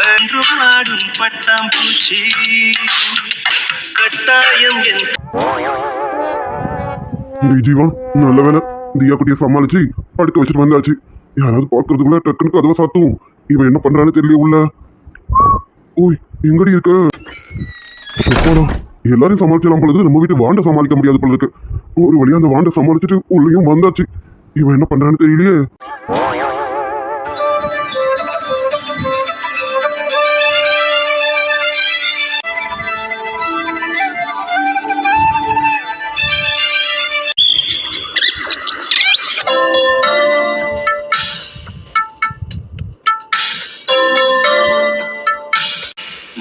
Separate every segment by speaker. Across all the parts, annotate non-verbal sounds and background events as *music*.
Speaker 1: அன்றும் ஆடும் பட்டாம்பூச்சி. கட்டாயம் என்
Speaker 2: ஜீவா நல்ல வேலை தியா குட்டியை சமாளிச்சு படுக்க வச்சுட்டு வந்தாச்சு. யாராவது பார்க்கறதுக்குள்ள டக்குனு கதவை சாத்தும். இவன் என்ன பண்றான்னு தெரியல உள்ள. ஓய் எங்கடி இருக்க? செப்பாடா எல்லாரையும் சமாளிச்சலாம் பொழுது நம்ம வீட்டு வாண்ட சமாளிக்க முடியாது போல இருக்கு. ஒரு வழியா அந்த வாண்ட சமாளிச்சுட்டு உள்ளேயும் வந்தாச்சு. இவன் என்ன பண்றான்னு தெரியலையே.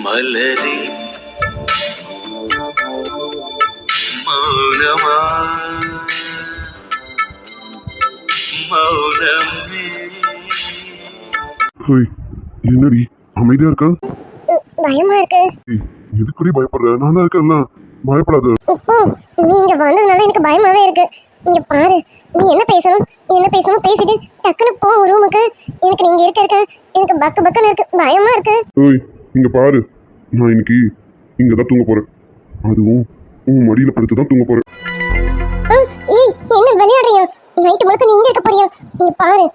Speaker 1: மலரே மௌனமா? மௌனமே
Speaker 2: ஹோய் என்னடி? அமைதியா இருக்க?
Speaker 3: பயமா இருக்கு.
Speaker 2: எதுக்குடி பயப்படுற? நான் தான் இருக்கேன்ல. பயப்படாத.
Speaker 3: இப்போ நீங்க வந்ததுனால எனக்கு பயமாவே இருக்கு. இங்க பாரு நீ என்ன பேசணும்? என்ன பேசணும்? பேசிட்டு டக்குனு போ ரூமுக்கு எனக்கு நீங்க இருக்க இருக்க. எனக்கு பக்கு பக்குன்னு இருக்கு. பயமா இருக்கு.
Speaker 2: இங்க பாரு. நான் இன்னைக்கு இங்க தான் தூங்க போறேன். அதுவும் உன் மடியில படுத்து தான் தூங்க போறேன்.
Speaker 3: ஆ, ஏய் என்ன விளையாடுறியா? நைட்டு முழுக்க நீ இங்க இருக்க போறியா? நீ பாரு.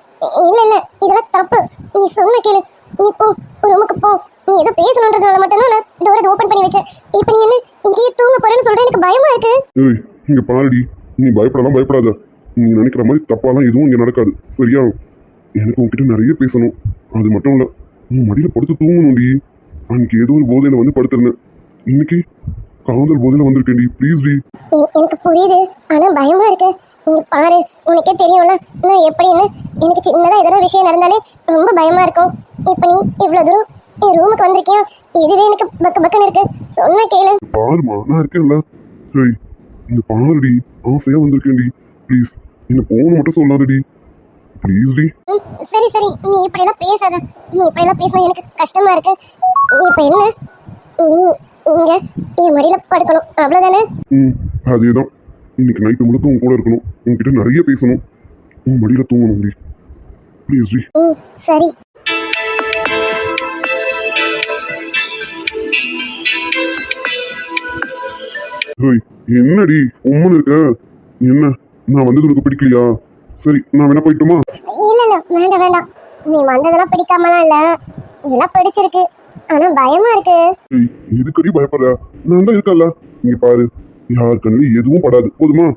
Speaker 3: இல்ல இல்ல இதெல்லாம் தப்பு. நீ சொன்ன கேளு. நீ போ ரூமுக்கு போ. நீ ஏதோ பேசணுன்றதுனால மட்டும்தான் நான் டோரை ஓபன் பண்ணி வச்சேன். இப்போ நீ என்ன இங்கேயே தூங்க போறேன்னு சொல்ற? எனக்கு பயமா இருக்கு.
Speaker 2: ஏய் இங்க பாருடி. நீ பயப்படலாம் பயப்படாத. நீ நினைக்கிற மாதிரி தப்பாலாம் எதுவும் இங்க நடக்காது. சரியா? எனக்கு உன்கிட்ட நிறைய பேசணும். அது மட்டும் இல்ல உன் மடியில படுத்து தூங்கணும்டி. அன்னைக்கு ஏதோ ஒரு போதையில வந்து படுத்திருந்தேன். இன்னைக்கு காதல் போதையில வந்திருக்கேன்டி. Please D.
Speaker 3: எனக்கு புரியுது. ஆனா பயமா இருக்கு. நீ பாரு உனக்கே தெரியும்ல. நான் எப்படின்னு. எனக்கு சின்னதா எதனா விஷயம் நடந்தாலே ரொம்ப பயமா இருக்கும். இப்போ நீ இவ்வளவு தூரம் என் ரூமுக்கு வந்திருக்கியா? இதுவே எனக்கு பக்கு பக்குன்னு இருக்கு. சொன்ன கேளு.
Speaker 2: பாருமா நான் இருக்கேன்ல. ஏய் இங்க பாருடி. ஆசையா வந்திருக்கேன்டி. ப்ளீஸ் என்ன போன மட்டும் சொல்லாதடி. ப்ளீஸ் டி
Speaker 3: சரி சரி. நீ இப்படியெல்லாம் பேசாத. நீ இப்படியெல்லாம் பேசினா எனக்கு கஷ்டமா இருக்கு. இப்போ என்ன? நீ இங்க என் மடியில படுக்கணும். அவ்வளவுதானே?
Speaker 2: ம் அதேதான். இன்னைக்கு நைட்டு முழுக்க உன் கூட இருக்கணும். உன்கிட்ட நிறைய பேசணும். உன் மடியில தூங்கணும் டி. Please D.
Speaker 3: ம் சரி.
Speaker 2: என்னடி உம்மன் இருக்க? என்ன? நான் வந்தது உனக்கு பிடிக்கலையா? சரி நான் வேணா போயிட்டுமா?
Speaker 3: இல்ல இல்ல வேண்டாம் வேண்டாம். நீ வந்ததெல்லாம் பிடிக்காமலாம் இல்ல. எல்லாம் பிடிச்சிருக்கு. ஆனா பயமா இருக்கு.
Speaker 2: ஏய் எதுக்கடி பயப்படுற? நான் தான் இருக்கேன்ல. இங்க பாரு யார் கண்ணிலும் எதுவும் படாது. போதுமா?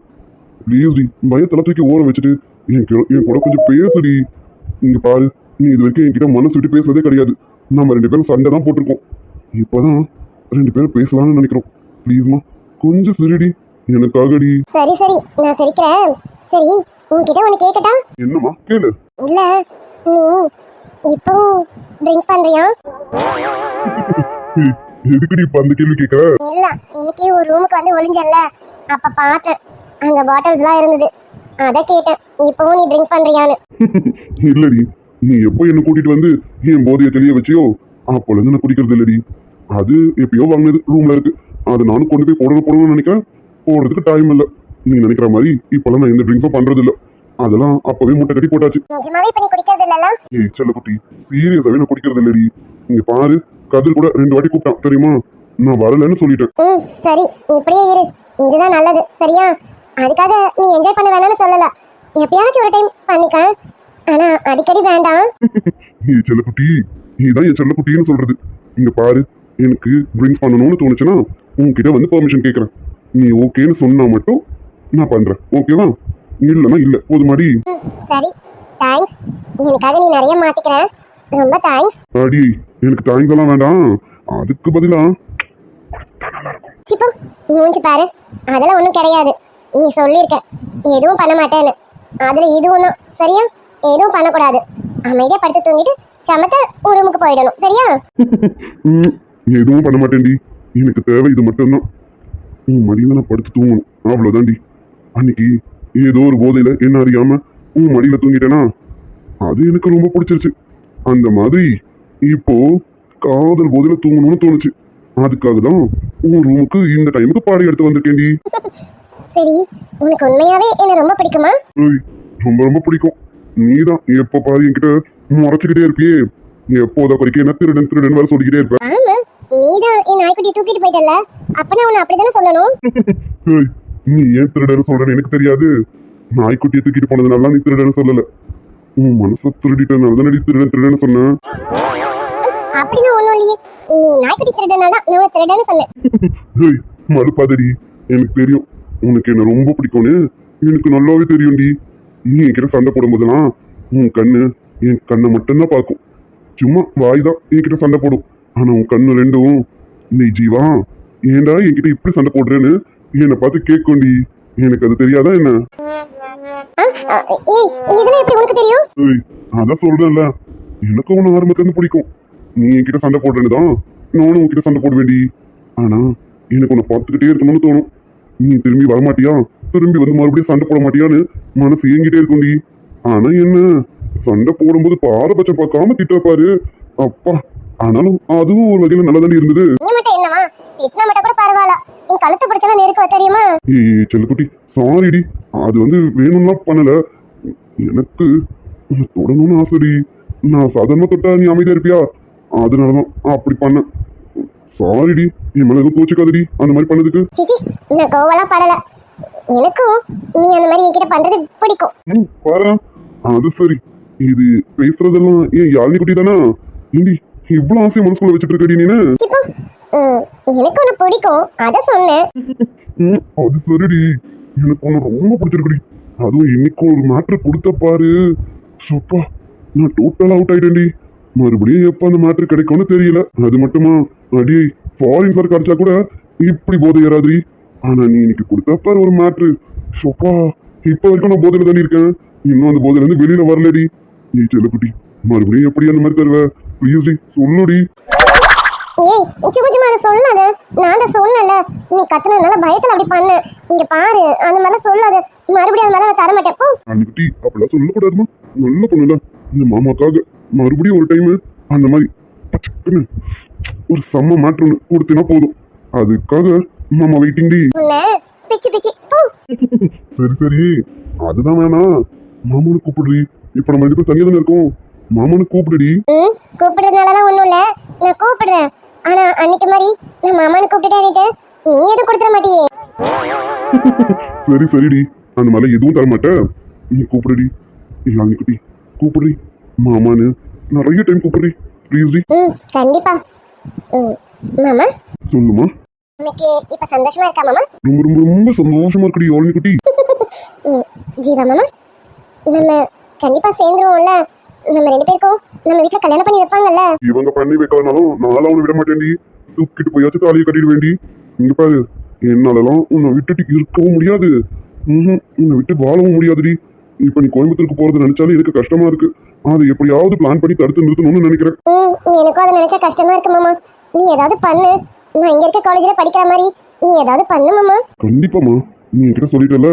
Speaker 2: ப்ளீஸ் டி பயத்தெல்லாம் தூக்கி ஓர வச்சுட்டு என் கூட- என் கூட கொஞ்சம் பேசுடி. இங்க பாரு நீ இது வரைக்கும் என்கிட்ட மனசு விட்டு பேசுறதே கிடையாது. நம்ம ரெண்டு பேரும் சண்டை தான் போட்டிருக்கோம். இப்போதான் ரெண்டு பேரும் பேசலாம்னு நினைக்கிறோம். ப்ளீஸ்மா கொஞ்சம் சரிடி. எனக்காகடி.
Speaker 3: சரி சரி நான் சிரிக்கிறேன். சரி உன்கிட்ட ஒன்று கேட்கட்டா
Speaker 2: என்னம்மா? கேளு.
Speaker 3: இல்ல நீ இப்போ ட்ரிங்க்ஸ் பண்றியா?
Speaker 2: ஏய், எதுக்குடி இப்ப அந்த கேள்வி கேட்கற
Speaker 3: இல்ல இன்னைக்கு ஒரு ரூமுக்கு வந்து ஒளிஞ்சல்ல. அப்ப பார்த்தேன் அங்க பாட்டில்ஸ்லாம் இருந்தது. அத கேட்டேன் இப்போவும் நீ ட்ரிங்க்ஸ் பண்றியான்னு. *laughs*
Speaker 2: இல்லடி நீ எப்போ என்ன கூட்டிட்டு வந்து என் போதைய தெளிய வச்சியோ அப்போல இருந்து நான் குடிக்கிறது இல்லடி. அது எப்பயோ வாங்கினது ரூம்ல இருக்கு. அது நானும் கொண்டு போய் போடணும் போடணும்னு நினைக்கிறேன். போடுறதுக்கு டைம் இல்ல. நீ நினைக்கிற மாதிரி இப்பெல்லாம் நான் எந்த ட்ரிங்க்ஸும் பண்றது இல்ல அதெல்லாம் அப்பவே மூட்டை கட்டி போட்டாச்சு.
Speaker 3: நிஜமாவே இப்ப நீ குடிக்கிறது இல்லல
Speaker 2: ஏய் செல்லக்குட்டி சீரியஸாவே நான் குடிக்கிறது இல்லடி. இங்க பாரு கதில் கூட ரெண்டு வாட்டி கூப்பிட்டான் தெரியுமா? நான் வரலன்னு சொல்லிட்டேன்.
Speaker 3: ம் சரி இப்படியே இரு. இதுதான் நல்லது சரியா? அதுக்காக நீ என்ஜாய் பண்ண வேணாம்னு சொல்லல. எப்பயாச்சும் ஒரு டைம் பண்ணிக்க. ஆனா அடிக்கடி வேண்டாம். *laughs*
Speaker 2: ஏய் செல்லக்குட்டி நீதான் என் செல்லக்குட்டின்னு சொல்றது. இங்க பாரு எனக்கு ட்ரிங்க்ஸ் பண்ணணும்னு தோணுச்சுன்னா உன்கிட்ட வந்து பெர்மிஷன் கேட்கறேன் நீ ஓகேன்னு சொன்னா மட்டும் நான் பண்றேன் ஓகேவா இல்லைன்னா இல்ல. போதுமாடி
Speaker 3: ம், சரி தேங்க்ஸ் எனக்காக நீ நிறைய மாத்திக்கிற ரொம்ப தேங்க்ஸ்
Speaker 2: அடி எனக்கு தேங்க்ஸ் எல்லாம் வேண்டாம். அதுக்கு பதிலா?
Speaker 3: சிப்போ மூஞ்சி பாரு. அதெல்லாம் ஒன்றும் கிடையாது. நீ சொல்லியிருக்க. எதுவும் பண்ண மாட்டேன்னு. அதில் இதுவும் தான். சரியா? எதுவும் பண்ணக்கூடாது. அமைதியாக படுத்து தூங்கிட்டு சமத்த ரூமுக்கு போயிடணும். சரியா?
Speaker 2: எதுவும் பண்ண மாட்டேன்டி. எனக்கு தேவை இது மட்டும்தான். உன் மடியில நான் படுத்து தூங்கணும். அவ்வளவுதான்டி. அன்னைக்கு ஏதோ ஒரு போதையில என்ன அறியாம உன் மடியில தூங்கிட்டேனா? அது எனக்கு ரொம்ப பிடிச்சிருச்சு. அந்த மாதிரி இப்போ காதல் போதையில தூங்கணும்னு தோணுச்சு. அதுக்காக தான் உன் ரூமுக்கு இந்த டைமுக்கு பாடி எடுத்து வந்திருக்கேன்டி.
Speaker 3: சரி உனக்கு உண்மையாவே என்ன ரொம்ப பிடிக்குமா?
Speaker 2: ரொம்ப ரொம்ப பிடிக்கும். நீதான் எப்ப பாரு என்கிட்ட முறைச்சுக்கிட்டே இருப்பியே. எப்போத குறைக்க என்ன திருடன் திருடன் வேற சொல்லிக்கிட்டே இருப்ப?
Speaker 3: ஆமா நீதான் என் நாய்க்குட்டி தூக்கிட்டு போயிட்டல அப்ப நான் உன்னை அப்படிதானே சொல்லணும்? *laughs*
Speaker 2: நீ ஏன் திருடன் சொல்றேன்னு எனக்கு தெரியாது. நாய்க்குட்டியை தூக்கிட்டு போனதுனால நீ திருடன் சொல்லல. உன் மனசை திருடிட்டனால தானே திருடன் திருடன் சொன்னேன்.
Speaker 3: அப்படின்னா ஒண்ணும் இல்லையே. நீ நாய்க்குட்டி திருடனால தான் நான் உன்னை திருடன்னு சொன்னேன். *laughs*
Speaker 2: ஏய் மறுப்பாதடி. எனக்கு தெரியும். உனக்கு என்ன ரொம்ப பிடிக்கும்னு. எனக்கு நல்லாவே தெரியும்டி. நீ என்கிட்ட சண்டை போடும்போதெல்லாம் உன் கண்ணு என் கண்ணை மட்டும்தான் பார்க்கும். சும்மா வாய் தான் என்கிட்ட சண்டை போடும். ஆனா உன் கண்ணு ரெண்டும் நீ ஜீவா ஏன்டா என்கிட்ட இப்படி சண்டை போடுறேன்னு என்னை பார்த்து கேட்கும்டி எனக்கு அது தெரியாதா என்ன? அதான் சொல்றேன்ல. எனக்கு உன்னை ஆரம்பத்துல பிடிக்கும். நீ என்கிட்ட சண்டை போடுறேன்னு தான் நானும் உன்கிட்ட சண்டை போட வேண்டி. ஆனா எனக்கு உன்னை பார்த்துக்கிட்டே இருக்கணும்னு தோணும். நீ திரும்பி வரமாட்டியா? திரும்பி வந்து மறுபடியும் சண்டை போட மாட்டியான்னு மனசு ஏங்கிட்டே இருக்கும்டி. ஆனா என்ன? சண்டை போடும்போது பாரபட்சம் பார்க்காம திட்டப்பாரு அப்பா. ஆனாலும் அதுவும் ஒரு வகையில நல்லதாண்டி இருந்தது.
Speaker 3: நீ மட்டும் என்னவா திட்டினா மட்டும் கூட பரவாயில்ல. என் கழுத்து பிடிச்சா நெருக்க தெரியுமா?
Speaker 2: ஏய் செல்லக்குட்டி சாரிடி அது வந்து வேணும்லாம் பண்ணல. எனக்கு தொடணும்னு ஆசைடி நான் சாதாரண தொட்டா நீ அமைதியா இருப்பியா? அதனாலதான் அப்படி பண்ணேன். சாரிடி என் மேல எதுவும் கோச்சிக்காதடி அந்த மாதிரி பண்ணதுக்கு.
Speaker 3: சிச்சி நான் கோவலாம் படல. எனக்கும் நீ அந்த மாதிரி என்கிட்ட பண்றது பிடிக்கும்.
Speaker 2: ம் பாரு அது சரி. இது பேசுறதெல்லாம் ஏன் யாழினி குட்டி தானா? ஏண்டி இவ்வளவு ஆசையை மனசுக்குள்ள வச்சுட்டு இருக்கடி நீனு
Speaker 3: எனக்கு ஒன்று பிடிக்கும். அதை சொன்னேன்.
Speaker 2: அது சரிடி. எனக்கு ஒன்று ரொம்ப பிடிச்சிருக்குடி. அதுவும் இன்னைக்கு ஒரு மேட்ரு கொடுத்த பாரு. சப்பா நான் டோட்டல் அவுட் ஆயிட்டேன்டி. மறுபடியும் எப்போ அந்த மேட்ரு கிடைக்கும்னு தெரியல. அது மட்டுமா? அடி ஃபாரின் சார் கிடைச்சா கூட இப்படி போதை ஏறாதுடி. ஆனா நீ இன்னைக்கு கொடுத்த பாரு ஒரு மேட்ரு சப்பா இப்போ வரைக்கும் நான் போதையில தாண்டி இருக்கேன். இன்னும் அந்த போதையில இருந்து வெளியில வரலடி. நீ செல்லக்குட்டி மறுபடியும் எப்படி அந்த மாதிரி தருவ? ப்ளீஸ் சொல்லுடி.
Speaker 3: ஏய் சும்மா சும்மா அதை சொல்லாத. நான் தான் சொன்னல நீ கத்துனதுனால பயத்துல அப்படி பண்ண. இங்க பாரு அந்த மாதிரிலாம் சொல்லாத. மறுபடியும் அந்த மாதிரி நான் தர மாட்டேன் போ.
Speaker 2: அன்னைக்கு அப்படிலாம் சொல்லக்கூடாதுமா. நல்ல பொண்ணுல இந்த மாமாக்காக மறுபடியும் ஒரு டைம் அந்த மாதிரி பச்சக்குன்னு ஒரு செம்ம மேட்ரு ஒன்று கொடுத்தினா போதும். அதுக்காக மாமா வெயிட்டிங் டி.
Speaker 3: பிச்சு பிச்சு
Speaker 2: சரி சரி. அதுதான் வேணாம். மாமனு கூப்பிடுறி. இப்ப நம்ம ரெண்டு பேரும் தனியா தானே இருக்கோம். மாமனு கூப்பிடுடி.
Speaker 3: ம் கூப்பிடுறதுனாலலாம் ஒன்றும் இல்லை. நான் கூப்பிடுறேன். ஆனா அன்னைக்கு மாதிரி நான் மாமான்னு கூப்பிட்டுட்டேன்னுட்டு நீ எதுவும் கொடுத்துட மாட்டியே. *laughs*
Speaker 2: சரி சரிடி. அந்த மாதிரி எதுவும் தர மாட்டேன் நீ கூப்பிடுடி. இல்லை குட்டி கூப்பிடுறி மாமான்னு நிறைய டைம் கூப்பிடுறி ப்ளீஸ் டி.
Speaker 3: ம் கண்டிப்பா. ம் மாமா?
Speaker 2: சொல்லுமா?
Speaker 3: உனக்கு இப்ப சந்தோஷமா இருக்கா மாமா?
Speaker 2: ரொம்ப ரொம்ப ரொம்ப சந்தோஷமா இருக்குடி யாழினி குட்டி *laughs*
Speaker 3: ம் ஜீவா மாமா? நம்ம கண்டிப்பா சேர்ந்துருவோம்ல. நம்ம ரெண்டு பேருக்கும் நம்ம வீட்ல கல்யாணம் பண்ணி வைப்பாங்கல்ல?
Speaker 2: இவங்க பண்ணி வைக்கலனாலும் நானும் அவனை விட மாட்டேன்டி. தூக்கிட்டு போயாச்சும் தாலியை கட்டிட வேண்டி இங்க பாரு என்னாலலாம் உன்னை விட்டுட்டு இருக்கவும் முடியாது. ம்ஹும், உன்னை விட்டு வாழவும் முடியாதுடி. இப்ப நீ கோயம்புத்தூருக்கு போறது நினைச்சாலே எனக்கு கஷ்டமா இருக்கு. அதை எப்படியாவது பிளான் பண்ணி தடுத்து நிறுத்தணும்னு நினைக்கிறேன்.
Speaker 3: ம் எனக்கும் அதை நினைச்சா கஷ்டமா இருக்கு மாமா. நீ ஏதாவது பண்ணு. நான் இங்க இருக்க காலேஜ்ல படிக்கிற மாதிரி நீ ஏதாவது பண்ணு மாமா.
Speaker 2: கண்டிப்பாமா நீ என்கிட்ட சொல்லிட்டல.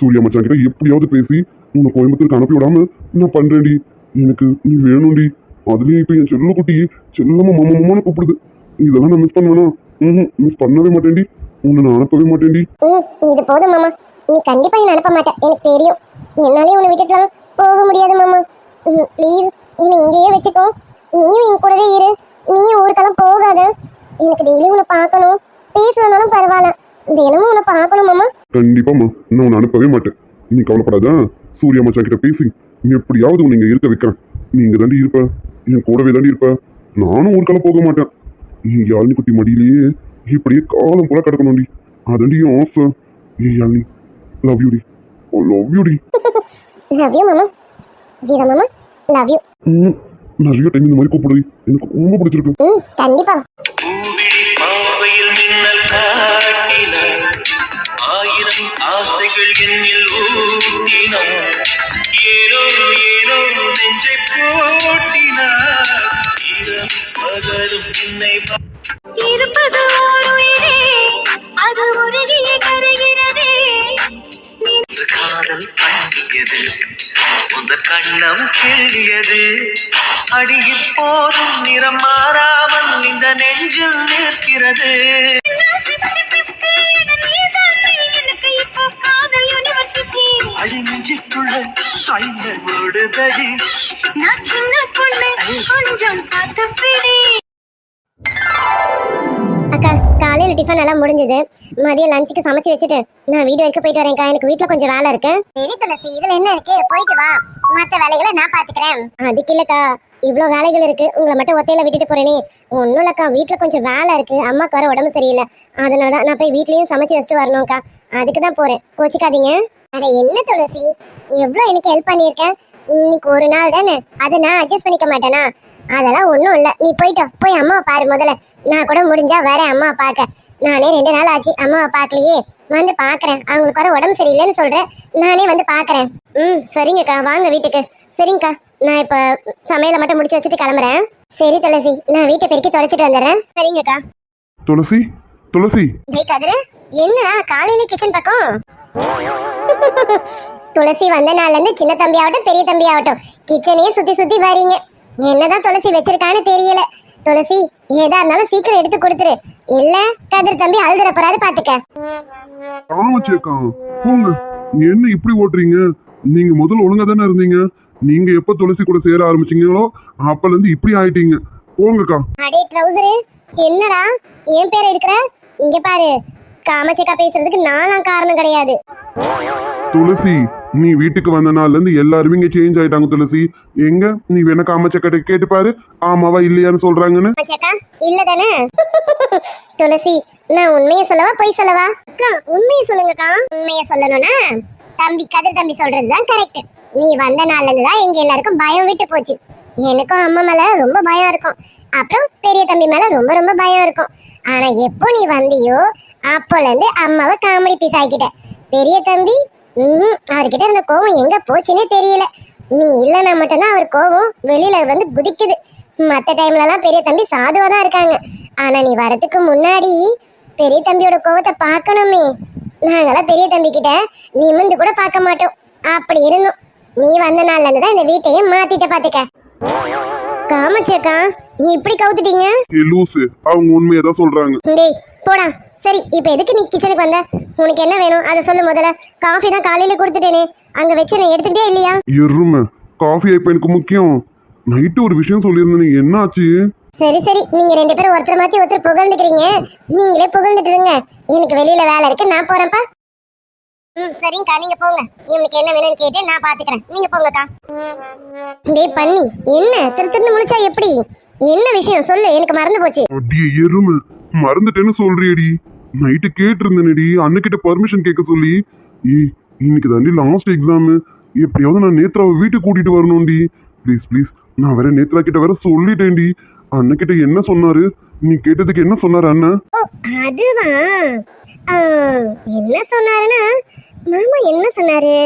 Speaker 2: சூர்யா மச்சான் கிட்ட எப்படியாவது பேசி உன்னை கோயம்புத்தூருக்கு அனுப்பி விடாம நான் பண்றேன்டி. எனக்கு நீ வேணும்டி. அதுலயும் இப்ப என் செல்ல குட்டி செல்லமா மாமா மாமான்னு கூப்பிடுது. இதெல்லாம் நான் மிஸ் பண்ணுவேனா? ம் மிஸ் பண்ணவே மாட்டேன்டி. உன்னை நான் அனுப்பவே மாட்டேன்டி.
Speaker 3: ம் இது போதும் மாமா. நீ கண்டிப்பா என்ன அனுப்ப மாட்டேன் எனக்கு தெரியும். என்னாலே உன்னை விட்டுட்டுலாம் போக முடியாது மாமா. ப்ளீஸ் என்னை இங்கேயே வச்சுக்கோ. நீயும் என் கூடவே இரு. நீயும் ஊருக்கெல்லாம் போகாத. எனக்கு டெய்லி உன்னை பார்க்கணும். பேசுறதுனாலும் பரவாயில்ல. தினமும் உன்னை பார்க்கணும் மாமா.
Speaker 2: கண்டிப்பாம்மா நான் உன்னை அனுப்பவே மாட்டேன். நீ கவலைப்படாத. சூர்யா மச்சான் கிட்ட பேசி. எப்படியாவது உன்னை இங்க இருக்க வைக்கிறேன். நீ இங்க தாண்டி இருப்ப. என் கூடவே தாண்டி இருப்ப. நானும் ஊருக்கெல்லாம் போக மாட்டேன். நீ யாழினி குட்டி மடியிலேயே இப்படியே காலம் பூரா கிடக்கணும்டி. அதாண்டி என் ஆசை. ஏ யாழினி லவ் யூடி ஓ லவ் யூடி
Speaker 3: லவ் யூ மாமா. ஜீவா மாமா. லவ் யூ
Speaker 2: ம், நிறைய டைம் இந்த மாதிரி கூப்பிடுது எனக்கு ரொம்ப பிடிச்சிருக்கு.
Speaker 3: ம் கண்டிப்பா.
Speaker 1: பூவிழி பாவையில் மின்னல் காட்டினார். ஆயிரம் ஆசைகள் என்னில் ஊட்டினார் ஏனோ ஏனோ நெஞ்சை போட்டினார். இரவு பகலும் என்னை
Speaker 4: இருப்பது அது உருகிய கரைகிறதே
Speaker 1: காதல் பண்ணியது உந்த கண்ணம் கிள்ளியது. அடி இப்போதும் நிறம் மாறாமல் இந்த நெஞ்சில் நிற்கிறது.
Speaker 4: எனக்கு இப்போ காதல் யூனிவர்சிட்டி
Speaker 1: அடி நெஞ்சுக்குள் கண்ணு கண்ணு மூடுதடி
Speaker 4: நான் சின்ன பொண்ணு கொஞ்சம் பார்த்து பிடி.
Speaker 3: அக்கா காலையில டிஃபன் எல்லாம் முடிஞ்சது. மதியம் லஞ்சுக்கு சமைச்சு வச்சுட்டு நான் வீடு வரைக்கும் போயிட்டு வரேன்க்கா. எனக்கு வீட்ல கொஞ்சம் வேலை இருக்கு. சரி துளசி இதுல என்ன இருக்கு? போயிட்டு வா. மத்த வேலைகளை நான் பாத்துக்கிறேன் அதுக்கு இல்லக்கா இவ்ளோ வேலைகள் இருக்கு. உங்களை மட்டும் ஒத்தையில விட்டுட்டு போறேனே ஒன்றும் இல்லக்கா வீட்ல கொஞ்சம் வேலை இருக்கு. அம்மாக்கு வர உடம்பு சரியில்லை. அதனால தான் நான் போய் வீட்லயும் சமைச்சு வச்சுட்டு வரணும்க்கா. அதுக்கு தான் போறேன். கோச்சிக்காதீங்க. அட என்ன துளசி? எவ்வளோ எனக்கு ஹெல்ப் பண்ணியிருக்கேன் இன்னைக்கு ஒரு நாள் தானே? அதை நான் அட்ஜஸ்ட் பண்ணிக்க மாட்டேனா? அதெல்லாம் ஒன்றும் இல்லை. நீ போயிட்டோ போய் அம்மாவை பாரு முதல்ல. நான் கூட முடிஞ்சா வரேன் அம்மாவை பார்க்க. நானே ரெண்டு நாள் ஆச்சு அம்மாவை பார்க்கலையே. வந்து பார்க்குறேன். அவங்களுக்கு வர உடம்பு சரியில்லைன்னு சொல்கிறேன் நானே வந்து பார்க்குறேன். ம் சரிங்கக்கா. வாங்க வீட்டுக்கு. சரிங்கக்கா. நான் இப்போ சமையலை மட்டும் முடிச்சு வச்சுட்டு கிளம்புறேன். சரி துளசி. நான் வீட்டை பெருக்கி தொலைச்சிட்டு வந்துடுறேன். சரிங்கக்கா.
Speaker 2: துளசி? துளசி?
Speaker 3: டேய் கதிரு என்னடா? காலையில கிச்சன் பக்கம்? துளசி வந்த நாள்ல இருந்து சின்ன தம்பி ஆகட்டும் பெரிய தம்பி ஆகட்டும் கிச்சனையே சுத்தி சுத்தி வரீங்க. என்னதான் துளசி வச்சிருக்கான்னு தெரியல. துளசி ஏதா இருந்தாலும் சீக்கிரம் எடுத்து கொடுத்துரு. இல்ல கதிர் தம்பி அழுதுற போறாரு பாத்துக்க.
Speaker 2: ஆமாச்சேக்கா போங்க. என்ன இப்படி ஓட்டுறீங்க? நீங்க முதல்ல ஒழுங்கா தானே இருந்தீங்க? நீங்க எப்ப துளசி கூட சேர ஆரம்பிச்சீங்களோ அப்பல இருந்து இப்படி ஆயிட்டீங்க. போங்கக்கா.
Speaker 3: அடே ட்ரௌசரு என்னடா? என் பேர் இருக்கிற இங்க பாரு. காமச்சக்கா பேசுறதுக்கு நானும் காரணம் கிடையாது.
Speaker 2: துளசி நீ வீட்டுக்கு வந்த நாள்ல இருந்து எல்லாருமே இங்க சேஞ்ச் ஆயிட்டாங்க துளசி. எங்க? நீ வேணா காமச்சக்கிட்ட கேட்டு பாரு. ஆமாவா இல்லையான்னு சொல்றாங்கன்னு.
Speaker 3: காமச்சக்கா இல்ல தானே துளசி நான் உண்மையை சொல்லவா பொய் சொல்லவா? அக்கா உண்மையை சொல்லுங்கக்கா. உண்மையை சொல்லணும்னா தம்பி கதிர் தம்பி சொல்றதுதான் கரெக்ட் நீ வந்த நாள்ல இருந்து தான் எங்க எல்லாருக்கும் பயம் விட்டு போச்சு. எனக்கும் அம்மா மேல ரொம்ப பயம் இருக்கும். அப்புறம் பெரிய தம்பி மேல ரொம்ப ரொம்ப பயம் இருக்கும். ஆனா எப்போ நீ வந்தியோ அப்போல இருந்து அம்மாவை காமெடி பீஸ் ஆக்கிட்ட. பெரிய தம்பி ம்ஹும், அவர்கிட்ட இருந்த கோவம் எங்க போச்சுன்னே தெரியல. நீ இல்லைன்னா மட்டும்தான் அவர் கோவம் வெளியில வந்து குதிக்குது. மற்ற டைம்ல எல்லாம் பெரிய தம்பி சாதுவா தான் இருக்காங்க. ஆனா நீ வரதுக்கு முன்னாடி பெரிய தம்பியோட கோவத்தை பார்க்கணுமே. நாங்களாம் பெரிய தம்பி கிட்ட நிமிந்து கூட பார்க்க மாட்டோம். அப்படி இருந்தோம். நீ வந்த நாள்ல இருந்து தான் இந்த வீட்டையே மாத்திட்ட பாத்துக்க. காமச்சேக்கா நீ இப்படி கவுத்துட்டீங்க?
Speaker 2: லூசு அவங்க உண்மையை தான் சொல்றாங்க.
Speaker 3: டேய் போடா. சரி இப்போ எதுக்கு நீ கிச்சனுக்கு வந்த? உனக்கு என்ன வேணும்? அதை சொல்லு முதல்ல. காஃபி தான் காலையில கொடுத்துட்டேனே. அங்க வச்சு நான் எடுத்துக்கிட்டே இல்லையா?
Speaker 2: எருமை காஃபி இப்ப எனக்கு முக்கியம். நைட்டு ஒரு விஷயம் சொல்லியிருந்தேன் என்ன ஆச்சு
Speaker 3: சரி சரி. நீங்க ரெண்டு பேரும் ஒருத்தர் மாத்தி ஒருத்தர் புகழ்ந்துக்கிறீங்க. நீங்களே புகழ்ந்துட்டு இருங்க. எனக்கு வெளியில வேலை இருக்கு. நான் போறேன்ப்பா. ம் சரிங்கக்கா. நீங்க போங்க. இவனுக்கு என்ன வேணும்னு கேட்டு நான் பாத்துக்கிறேன். நீங்க போங்கக்கா. டேய் பண்ணி என்ன? திரு திருன்னு முழிச்சா எப்படி? என்ன விஷயம்? சொல்லு. எனக்கு மறந்து போச்சு.
Speaker 2: அடியே எருமை மறந்துட்டேன்னு சொல்றியடி. நைட்டு கேட்டிருந்தேனடி. அண்ணக்கிட்ட பர்மிஷன் கேட்க சொல்லி. ஏய் இன்னைக்கு தாண்டி லாஸ்ட் எக்ஸாம் எப்படியாவது நான் நேத்ராவை வீட்டுக்கு கூட்டிட்டு வரணும்டி. ப்ளீஸ் ப்ளீஸ் நான் வேற நேத்ரா கிட்ட வேற சொல்லிட்டேன்டி. அண்ணக்கிட்ட என்ன சொன்னாரு? நீ கேட்டதுக்கு என்ன சொன்னாரு அண்ணன்
Speaker 3: ஓ அதுதான் என்ன சொன்னாருன்னா மாமா என்ன சொன்னாரு?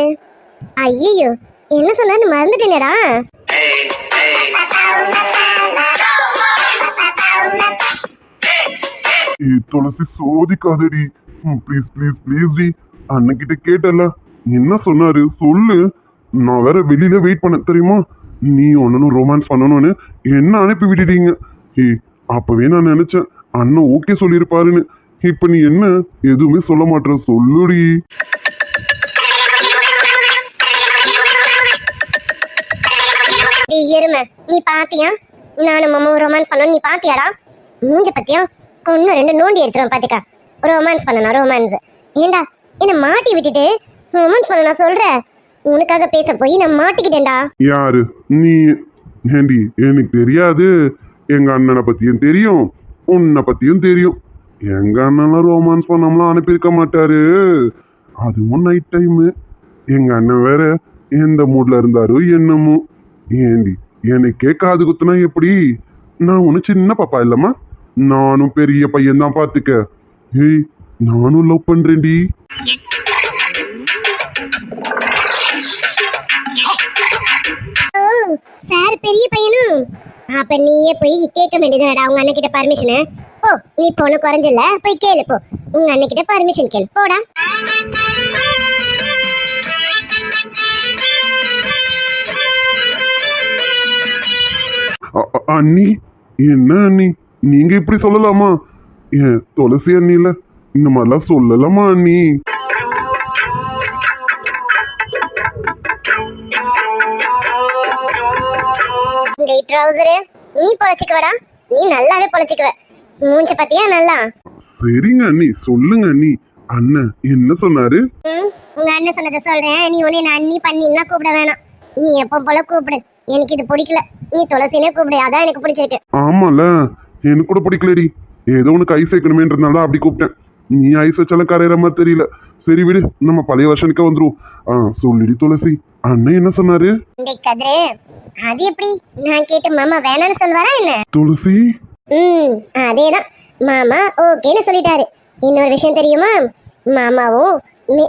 Speaker 3: ஐயோ என்ன சொன்னாருன்னு மறந்துட்டேனேடா.
Speaker 2: ஏய் துளசி சோதிக்காதடி ப்ளீஸ் ப்ளீஸ் ப்ளீஸ் டி அண்ணக்கிட்ட கேட்டல என்ன சொன்னாரு சொல்லு நான் வேற வெளியில வெயிட் பண்ண தெரியுமா நீ ஒன்னும் ரொமான்ஸ் பண்ணணும்னு என்ன அனுப்பி விட்டுட்டீங்க ஏய் அப்பவே நான் நினைச்சேன் அண்ணன் ஓகே சொல்லியிருப்பாருன்னு இப்ப நீ என்ன எதுவுமே சொல்ல மாட்டேற சொல்லுடி
Speaker 3: எருமை நீ பாத்தியா நானும் மாமாவும் ரொமான்ஸ் பண்ணணும் நீ பாத்தியாடா மூஞ்ச பத்தியா இன்னும் ரெண்டு நோண்டி எடுத்துருவோம் பாத்துக்கா. ரொமான்ஸ் பண்ணணும் ரொமான்ஸ் ஏண்டா என்ன மாட்டி விட்டுட்டு ரொமான்ஸ் பண்ண நான் சொல்றேன் உனக்காக பேச போய் நான் மாட்டிக்கிட்டேன்டா.
Speaker 2: யாரு? நீ ஏண்டி எனக்கு தெரியாது. எங்க அண்ணனை பத்தியும் தெரியும் உன்னை பத்தியும் தெரியும். எங்க அண்ணன்லாம் ரோமான்ஸ் பண்ணாமலாம் அனுப்பியிருக்க மாட்டாரு. அதுவும் நைட் டைமு எங்க அண்ணன் வேற எந்த மூட்ல இருந்தாரோ என்னமோ. ஏண்டி எனக்கே காது குத்துனா எப்படி? நான் ஒன்றும் சின்ன பாப்பா இல்லம்மா. நானும் பெரிய பையன் தான் பார்த்துக்க. ஏய் நானும் லவ் பண்றேன்டி.
Speaker 3: சார் பெரிய பையனும். அப்ப நீயே போய் கேட்க வேண்டியதுனடா உங்க அண்ணன் கிட்ட பர்மிஷனு போ நீ பொண்ணு குறைஞ்சல போய் கேளு போ. உங்க அண்ணன் கிட்ட பர்மிஷன் கேளு போடா.
Speaker 2: அண்ணி என்ன அண்ணி? நீங்க இப்படி சொல்லலாமா? ஏன் துளசி அண்ணில இந்த மாதிரிலாம் சொல்லலாமா அண்ணி?
Speaker 3: நீ பொழைச்சிக்குவடா. நீ நல்லாவே பொழைச்சிக்குவ. மூஞ்ச பாத்தியா நல்லா?
Speaker 2: சரிங்க அண்ணி சொல்லுங்க அண்ணி. அண்ணன் என்ன சொன்னாரு?
Speaker 3: உங்க அண்ணன் சொன்னதை சொல்றேன். நீ உன்னை நான் அண்ணி பண்ணின்னா கூப்பிட வேணாம். நீ எப்ப போல கூப்பிடு. எனக்கு இது பிடிக்கல. நீ துளசினே கூப்பிடு. அதான் எனக்கு பிடிச்சிருக்கு.
Speaker 2: ஆமால. எனக்கு கூட பிடிக்கலடி. ஏதோ உனக்கு ஐஸ் வைக்கணுமேன்றதுனால தான் அப்படி கூப்பிட்டேன். நீ ஐஸ் வச்சாலும் கரையிற மாதிரி தெரியல. சரி விடு நம்ம பழைய வருஷனுக்கு வந்துருவோம். ஆ சொல்லிடி துளசி. அண்ணன் என்ன சொன்னாரு?
Speaker 3: அது எப்படி? நான் கேட்டு மாமா வேணாம்னு சொல்லுவாரா என்ன?
Speaker 2: துளசி?
Speaker 3: ம் அதேதான். மாமா ஓகேன்னு சொல்லிட்டாரு. இன்னொரு விஷயம் தெரியுமா? மாமாவும்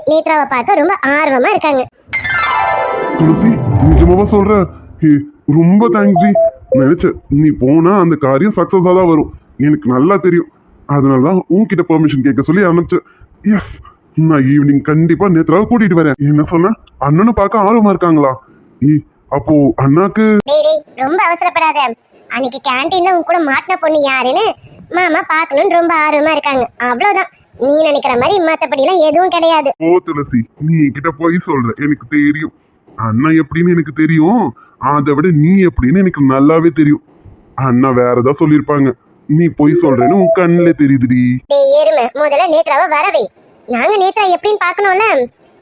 Speaker 3: நேத்ராவை பார்க்க ரொம்ப ஆர்வமா இருக்காங்க.
Speaker 2: துளசி நிஜமாவா சொல்ற? ரொம்ப தேங்க்ஸ் ஜி நினைச்சேன் நீ போனா அந்த காரியம் சக்சஸா தான் வரும். எனக்கு நல்லா தெரியும். அதனால தான் உன்கிட்ட பெர்மிஷன் கேட்க சொல்லி அனுப்பிச்சேன் எஸ் நான் ஈவினிங் கண்டிப்பா நேத்ராவை கூட்டிட்டு வரேன். என்ன சொன்ன? அண்ணனை பார்க்க ஆர்வமா இருக்காங்களா? ஏ அப்போ அண்ணாக்கு
Speaker 3: ரொம்ப அவசரப்படாத. அன்னைக்கு கேண்டீன்ல உன் கூட மாட்டின பொண்ணு யாருன்னு மாமா பார்க்கணும்னு ரொம்ப ஆர்வமா இருக்காங்க. அவ்வளவுதான். நீ நினைக்கிற மாதிரி மத்தபடிலாம் எதுவும் கிடையாது.
Speaker 2: ஓ துளசி நீ கிட்ட போய் சொல்ற. எனக்கு தெரியும். அண்ணா எப்படின்னு எனக்கு தெரியும். அதை விட நீ எப்படின்னு எனக்கு நல்லாவே தெரியும். அண்ணா வேற ஏதாவது சொல்லியிருப்பாங்க. நீ போய் சொல்றேன்னு உன் கண்ணுல தெரியுதுடி.
Speaker 3: டேய் எருமை முதல்ல நேத்ராவை வரவை நாங்க நேத்ரா எப்படின்னு பார்க்கணும்ல?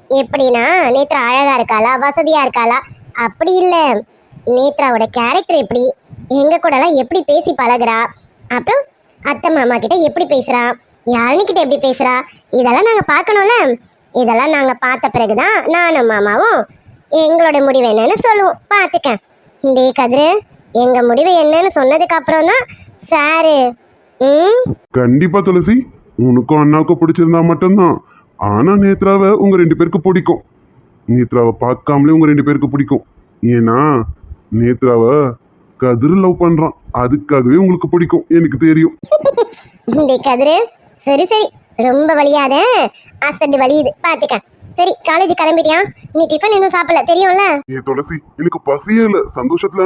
Speaker 3: எப்படின்னா நேத்ரா அழகா இருக்காளா வசதியா இருக்காளா? அப்படி இல்ல. நேத்ராவோட கேரக்டர் எப்படி? எங்க கூடலாம் எப்படி பேசி பழகுறா? அப்புறம் அத்தை மாமா கிட்ட எப்படி பேசுறா? யாழினி கிட்ட எப்படி பேசுறா? இதெல்லாம் நாங்க பார்க்கணும்ல. இதெல்லாம் நாங்க பார்த்த பிறகுதான் நானும் மாமாவும் எங்களோட முடிவு என்னன்னு சொல்லுவோம். பார்த்துக்க டேய் கதிரு எங்க முடிவு என்னன்னு சொன்னதுக்கு அப்புறம் தான் சாரு. ம்?
Speaker 2: கண்டிப்பா துளசி. உனக்கும் அண்ணாவுக்கும் பிடிச்சிருந்தா மட்டும்தான். ஆனா நேத்ராவை உங்க ரெண்டு பேருக்கு பிடிக்கும். நேத்ராவை பார்க்காமலே உங்க ரெண்டு பேருக்கு பிடிக்கும். ஏன்னா நேத்ராவை கதிர் லவ் பண்றான். அதுக்காகவே உங்களுக்கு பிடிக்கும். எனக்கு தெரியும். *laughs*
Speaker 3: டேய் கதிரு சரி சரி. ரொம்ப வலியாத. அசடு வலியுது பாத்துக்க சரி காலேஜ் கிளம்பிட்டியா? நீ டிஃபன் இன்னும் சாப்பிடல தெரியும்ல?
Speaker 2: ஏ துளசி எனக்கு பசியே இல்ல. சந்தோஷத்துல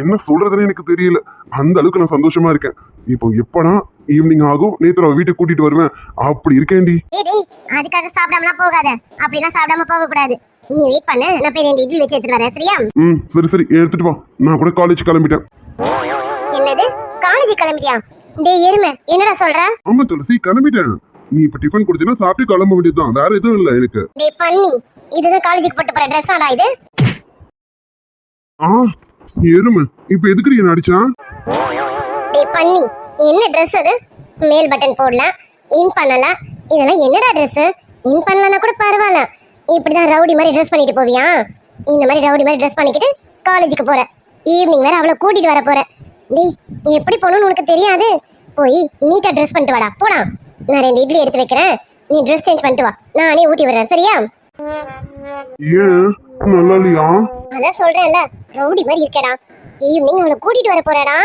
Speaker 2: என்ன சொல்றதுன்னு எனக்கு தெரியல. அந்த அளவுக்கு நான் சந்தோஷமா இருக்கேன். இப்போ எப்படா ஈவினிங் ஆகும் நேத்ராவை வீட்டுக்கு கூட்டிட்டு வருவேன். அப்படி இருக்கேன்டி.
Speaker 3: டேய் அதுக்காக சாப்பிடாமலாம் போகாத. அப்படிலாம் சாப்பிடாம போக கூடாது நீ வெயிட் பண்ணு நான் போய் ரெண்டு இட்லி வச்சு எடுத்துட்டு வரேன் சரியா?
Speaker 2: ம் சரி சரி எடுத்துட்டு வா. நான் கூட காலேஜ் கிளம்பிட்டேன்.
Speaker 3: என்னது? காலேஜ் கிளம்பிட்டியா? டேய் எருமை என்னடா சொல்ற?
Speaker 2: ஆமா துளசி கிளம்பிட்டேன். நீ இப்ப டிஃபன் கொடுத்தீங்கன்னா சாப்பிட்டு கிளம்ப வேண்டியதுதான். வேற எதுவும் இல்ல எனக்கு.
Speaker 3: டேய் பண்ணி இதுதான் காலேஜுக்கு போட்டு போற ஆடா இது.
Speaker 2: ஆ எருமை. இப்ப எதுக்கு என்ன அடிச்சான்
Speaker 3: டேய் பண்ணி என்ன ட்ரெஸ் அது? மேல் பட்டன் போடலாம் இன் பண்ணலாம். இதெல்லாம் என்னடா ட்ரெஸ் இன் பண்ணலனா கூட பரவாயில்ல. இப்படிதான் ரவுடி மாதிரி ட்ரெஸ் பண்ணிட்டு போவியா? இந்த மாதிரி ரவுடி மாதிரி ட்ரெஸ் பண்ணிக்கிட்டு காலேஜுக்கு போற. ஈவினிங் வேற அவளை கூட்டிட்டு வர போற. டேய் நீ எப்படி போகணும்னு உனக்கு தெரியாது? போய் நீட்டா ட்ரெஸ் பண்ணிட்டு வாடா. போடா நான் ரெண்டு இட்லி எடுத்து வைக்கிறேன். நீ ட்ரெஸ் சேஞ்ச் பண்ணிட்டு வா. நானே ஊட்டி விடுறேன். சரியா?
Speaker 2: ஏன் நல்லா இல்லையா?
Speaker 3: அதான் சொல்றேன்ல. ரவுடி மாதிரி இருக்கேடா. ஈவினிங் அவளை கூட்டிட்டு வர போறாடா.